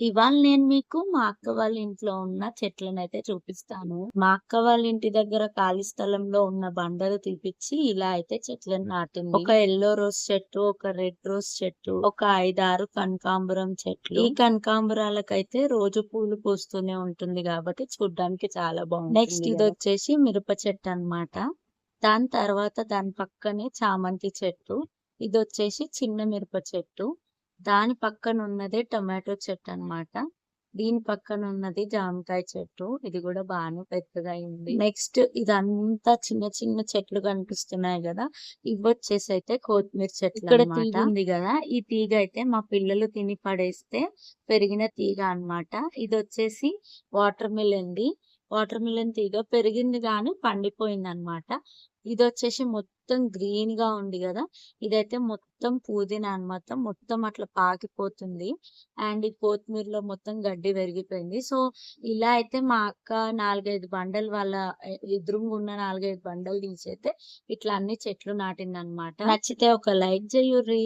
ఇవాళ నేను మీకు మా అక్క వాళ్ళ ఇంట్లో ఉన్న చెట్లనైతే చూపిస్తాను. మా అక్క వాళ్ళ ఇంటి దగ్గర ఖాళీ స్థలంలో ఉన్న బండలు తీపిచ్చి ఇలా అయితే చెట్లను నాటింది. ఒక యెల్లో రోజ్ చెట్టు, ఒక రెడ్ రోజ్ చెట్టు, ఒక 5, 6 కనకాంబరం చెట్లు. ఈ కనకాంబరాలకైతే రోజు పూలు పూస్తూనే ఉంటుంది కాబట్టి చూడ్డానికి చాలా బాగుంటుంది. నెక్స్ట్ కదా! ఇదొచ్చేసి మిరప చెట్టు అన్నమాట. దాని తర్వాత దాని పక్కనే చామంతి చెట్టు. ఇదొచ్చేసి చిన్న మిరప చెట్టు. దాని పక్కన ఉన్నదే టొమాటో చెట్టు అన్నమాట. దీని పక్కన ఉన్నది జామకాయ చెట్టు. ఇది కూడా బానే పెద్దగా అయింది. నెక్స్ట్ ఇదంతా చిన్న చిన్న చెట్లు కనిపిస్తున్నాయి కదా! ఇవొచ్చేసి అయితే కొత్తిమీర చెట్లు ఇక్కడ. తీగ ఉంది కదా! ఈ తీగ అయితే మా పిల్లలు తిని పడేస్తే పెరిగిన తీగ అన్నమాట. ఇదొచ్చేసి వాటర్ మిలన్‌ది. వాటర్ మిలన్ తీగ పెరిగింది కానీ పండిపోయింది అనమాట ఇది వచ్చేసి మొత్తం గ్రీన్గా ఉంది కదా! ఇదైతే మొత్తం పుదీనా అనమాట మొత్తం అట్లా పాకిపోతుంది. అండ్ ఈ కొత్తిమీరలో మొత్తం గడ్డి పెరిగిపోయింది. సో, ఇలా అయితే మా అక్క 4, 5 బండలు వాళ్ళ ఎ ఎదురుగున్న 4, 5 బండలు అయితే ఇట్లా అన్ని చెట్లు నాటిందన్నమాట. నచ్చితే ఒక లైక్ చేయుర్రీ